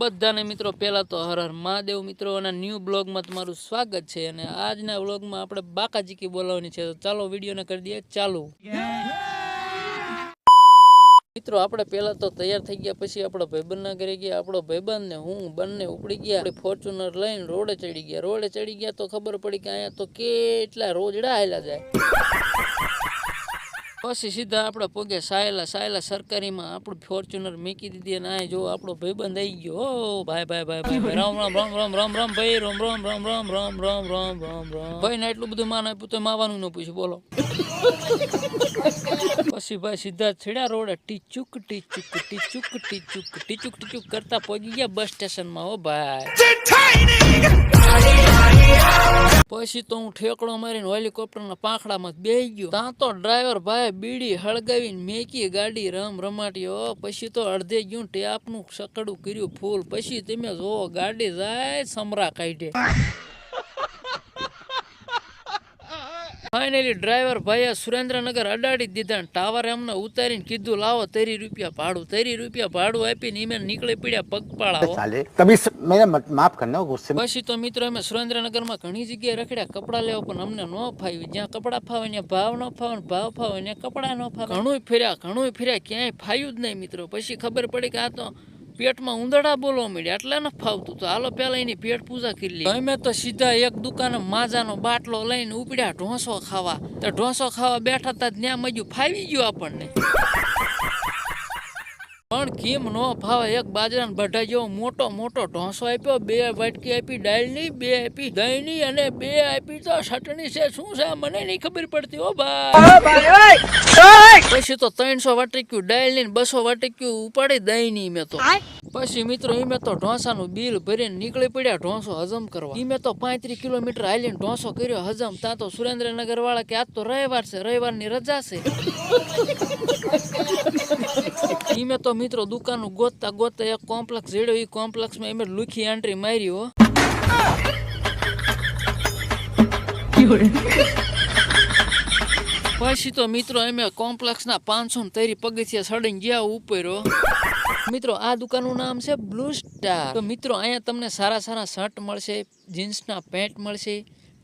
બધાને મિત્રો, પહેલાં તો હર હર મહાદેવ મિત્રો અને ન્યૂ બ્લોગમાં તમારું સ્વાગત છે અને આજના બ્લોગમાં આપણે બાકાજીકી બોલાવવાની છે. તો ચાલો વિડીયોને કરી દઈએ. ચાલુ. મિત્રો, આપણે પહેલા તો તૈયાર થઈ ગયા, પછી આપણો ભાઈબંધના ઘરે ગયા. આપણો ભાઈબંધ ને હું, બંને ઉપડી ગયા. આપણે ફોર્ચ્યુનર લઈને રોડે ચડી ગયા. રોડે ચડી ગયા તો ખબર પડી કે અહીંયા તો કેટલા રોજડા આવેલા જાય. પછી સીધા આપણે પગે સાયલા સાયલા સરકારીમાં આપણું ફોર્ચ્યુનર મૂકી દીધી અને આ જો આપણો ભાઈબંધ આવી ગયો ઓ ભાઈ ભાઈ ભાઈ ભાઈ. રામ રામ રામ રામ રામ રામ ભાઈ રામ રામ રામ રામ રામ રામ રામ રામ રામ ભાઈ ને એટલું બધું માન આપ્યું તો માવાનું ન પૂછ્યું બોલો પછી ભાઈ સીધા છેડા રોડે ટીચુક ટીચુક ટીચુક ટીચુક ટીચુક ટીચુક કરતા પહોંચી ગયા બસ સ્ટેશનમાં હો ભાઈ પછી તો હું ઠેકડો મારીને હેલિકોપ્ટરના પાંખડામાં બેહી ગયો. ત્યાં તો ડ્રાઈવર ભાઈ બીડી હળગાવીને મેકી ગાડી રમ રમાટ્યો પછી તો અડધે ગયું ટેપનું સકડું કર્યું ફૂલ. પછી તમે જોવો ગાડી જાય સમરા કાઢે. ફાઇનલી ડ્રાઈવર ભાઈએ સુરેન્દ્રનગર અડાડી દીધા ટાવર એમને ઉતારીને કીધું લાવો તેરી રૂપિયા ભાડું તેરી રૂપિયા ભાડું આપીને એમ નીકળી પડ્યા પગપાળાઓ માફ કરના પછી તો મિત્રો અમે સુરેન્દ્રનગરમાં ઘણી જગ્યાએ રખડ્યા કપડા લેવા પણ અમને ન ફાવ્યું. જ્યાં કપડા ફાવે ને ભાવ ન ફાવે ભાવ ફાવે ને કપડા ન ફાવે. ઘણું ફેર્યા ઘણું ફેર્યા ક્યાંય ફાયું જ નહીં મિત્રો. પછી ખબર પડી કે આ તો પેટમાં ઉંદરડા બોલવા મળ્યા, એટલે ન ફાવતું તો હાલો, પેલા એની પેટ પૂજા કરી લી અમે તો સીધા એક દુકાને માજાનો બાટલો લઈને ઉપડ્યા ઢોસો ખાવા. તો ઢોસો ખાવા બેઠા તા ત્યાં મજુ ફાવી ગયું આપણને. પણ કેમ નો ભાવ. એક બાજરાના બઢા જેવો મોટો મોટો ઢોંસો આપ્યો. બે વાટકી આપી ડાયલની બે આપી દહીંની અને બે આપી તો ચટણી છે. શું છે? મને નહીં ખબર પડતી ઓ ભાઈ. પછી તો ત્રણસો વાટક્યું દાળની બસો વાટક્યું ઉપાડી દહીંની મેં તો. પછી મિત્રો ઈ મેં તો ઢોંસાનું બિલ ભરીને નીકળી પડ્યા ઢોસો હજમ કરવા. ઈ મેં તો પાંત્રીસ કિલોમીટર હાલીને ઢોસો કર્યો હજમ. ત્યાં તો સુરેન્દ્રનગર વાળા કે આજ તો રવિવાર છે. રવિવારની રજા છે. ઈ મેં તો મિત્રો દુકાન ગોતતા ગોતતા એક કોમ્પ્લેક્સ એ ઈ કોમ્પ્લેક્સમાં એમે લુખી એન્ટ્રી મારી હો. પછી તો મિત્રો અમે કોમ્પ્લેક્સના પાંચસો ને પગથિયા સડીને ગયા ઉપર્યો મિત્રો, આ દુકાનનું નામ છે બ્લુ સ્ટાર તો મિત્રો, અહીંયા તમને સારા સારા શર્ટ મળશે જીન્સના પેન્ટ મળશે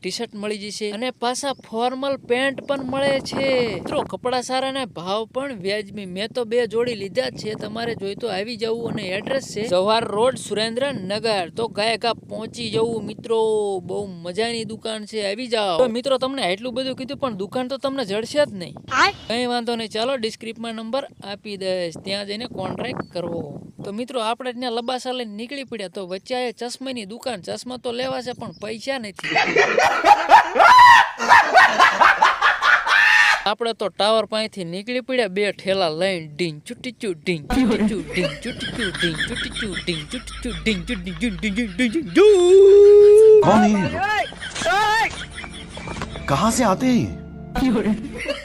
ટી શર્ટ મળી જશે અને પાછા ફોર્મલ પેન્ટ પણ મળે છે. મિત્રો કપડા સારા ને ભાવ પણ વ્યાજબી. મેં તો બે જોડી લીધા છે. તમારે જોઈ તો આવી જવું અને એડ્રેસ છે. જવાહર રોડ સુરેન્દ્રનગર. તો ગયા ગા પહોંચી જવું મિત્રો. બહુ મજાની દુકાન છે. આવી જાઓ. તો મિત્રો તમને એટલું બધું કીધું પણ દુકાન તો તમને જડશે જ નહીં. કઈ વાંધો નહીં. ચાલો ડિસ્ક્રિપ્ટમાં નંબર આપી દઈશ. ત્યાં જઈને કોન્ટ્રાક્ટ કરવો. તો મિત્રો આપણે ત્યાં લબાસા લઈને નીકળી પડ્યા તો વચ્ચે આ ચશ્માની દુકાન ચશ્મા તો લેવા છે પણ પૈસા નથી આપણે તો ટાવર પાસેથી નીકળી પડ્યા બે ઠેલા લઈને ડીંગ ચુટીચુ ડીંગ ચુટીચુ ડીંગ ચુટીચુ ડીંગ ચુટીચુ ડીંગ ચુટીચુ ડીંગ ચુટી ડીંગ ડીંગ ડીંગ ડીંગ ડીંગ कौन है ये लोग कहां से आते हैं ये?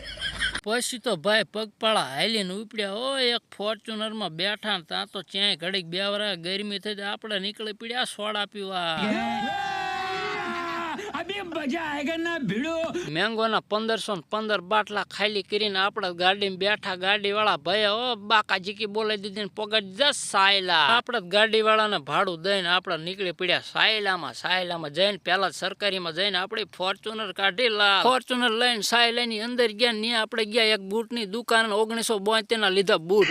પછી તો ભાઈ પગપાળા હાલીને ઉપડ્યા ઓ એક ફોર્ચ્યુનરમાં બેઠા ને ત્યાં તો ચ્યાંય ઘડીક બે વરા ગરમી થઈ આપણે નીકળી પડ્યા સોડા પીવા. મેંગોના પંદરસો ને પંદર બાટલા ખાલી કરીને આપણે ગાડીમાં બેઠા ગાડી વાળા ભાઈ ઓ બાકા જીકી બોલાવી દીધી ને પગડ જા સાયલા. આપણે ગાડી વાળાને ભાડું દઈને આપણે નીકળી પડ્યા સાયલામાં સાયલામાં જઈને પેલા સરકારીમાં જઈને આપણે ફોર્ચ્યુનર કાઢી લા ફોર્ચ્યુનર લઈને સાયલાની અંદર ગયા ને આપણે ગયા એક બૂટની દુકાન, ઓગણીસો બોતેર ના લીધા બૂટ.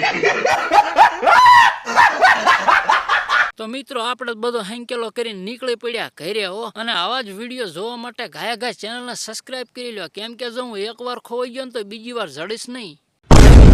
તો મિત્રો, આપણે બધો હેંકેલો કરીને નીકળી પડ્યા ઘરે, હો. અને આવા જ વીડિયો જોવા માટે ઘાયા ઘા ચેનલને સબસ્ક્રાઇબ કરી લો કેમ કે જો હું એકવાર ખોવાઈ ગયો ને તો બીજી વાર જડીશ નહીં.